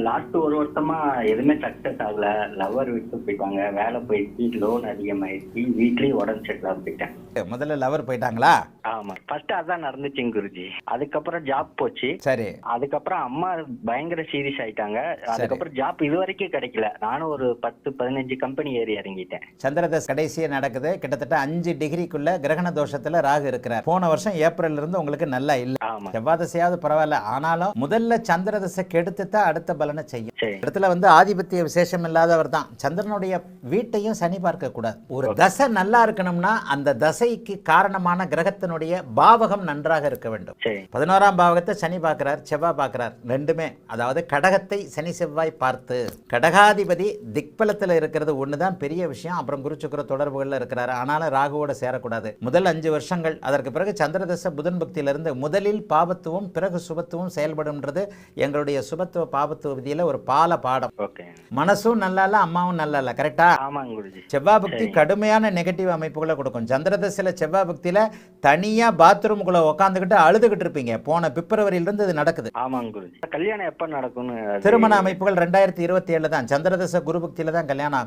Last ஒரு வருஷமா எதுவுமே சக்சஸ் ஆகல. லவ்வர் விட்டு போயிட்டாங்க. வேலை போயிடுச்சு. லோன் அதிகமாயிடுச்சு. வீட்லயும் உடம்பு செட்டில் போயிட்டேன். முதல்ல லவர் போயிட்டாங்களா? ஆமா ஃபர்ஸ்ட் அதான் நடந்துச்சுங்க குருஜி. அதுக்கப்புறம் ஜாப் போச்சு. சரி. அதுக்கப்புறம் அம்மா பயங்கர சீரியஸ் ஆயிட்டாங்க. அதுக்கப்புறம் ஜாப் இது வரைக்கும் கிடைக்கல. நானும் ஒரு பத்து பதினஞ்சு கம்பெனி ஏறி இறங்கிட்டேன். சந்திரதஸ் கடைசியா நடக்குது. கிட்டத்தட்ட அஞ்சு டிகிரிக்குள்ள கிரகண தோஷத்துல ராகு இருக்கிறார். போன வருஷம் ஏப்ரல்ல இருந்து உங்களுக்கு நல்லா இல்ல. செவ்வாதசையாவது பரவாயில்ல. ஆனாலும் முதல்ல சந்திரதசை கெடுத்து தான் அடுத்த பலனை செய்யும். இடத்துல வந்து ஆதிபத்திய விசேஷம் இல்லாதவர் தான். சந்திரனுடைய வீட்டையும் சனி பார்க்க கூடாது. ஒரு தசை நல்லா இருக்கணும்னா அந்த தசைக்கு காரணமான கிரகத்தினுடைய பாவகம் நன்றாக இருக்க வேண்டும். பதினோராம் பாவகத்தை சனி பார்க்கிறார் செவ்வாய் பார்க்கிறார் ரெண்டுமே. அதாவது கடகத்தை சனி செவ்வாய் பார்த்து. கடகாதிபதி திக்பலத்தில் இருக்கிறது ஒன்று தான் பெரிய விஷயம். அப்புறம் குரு சுக்கிர தொடர்புகளில் இருக்கிறாரு. ஆனாலும் ராகுவோட சேரக்கூடாது. முதல் அஞ்சு வருஷங்கள் அதற்கு பிறகு சந்திரதச புதன் பக்தியிலிருந்து முதலில் பாபத்துவம் பிறகு சுபத்துவம் செயல்படும்ன்றது எங்களுடைய சுபத்துவ பாபத்துவ விதியில் ஒரு பால பாடம். மனசும் நல்லா இல்லை அம்மாவும் நல்லா இல்லை கரெக்டா செவ்வாய் பக்தி கடுமையான நெகட்டிவ் அமைப்புகளை கொடுக்கும். சந்திரதசையில் செவ்வாய் பக்தியில் தனியாக பாத்ரூமுக்குள்ளே உட்காந்துக்கிட்டு அழுதுகிட்டு இருப்பீங்க. போன பிப்ரவரியிலிருந்து இது நடக்குது. கல்யாணம் எப்ப நடக்கும்னு அது- திருமண அமைப்புகள் ரெண்டாயிரத்தி இருபத்தி ஏழு தான். சந்திரதச குரு பக்தியில தான் கல்யாணம்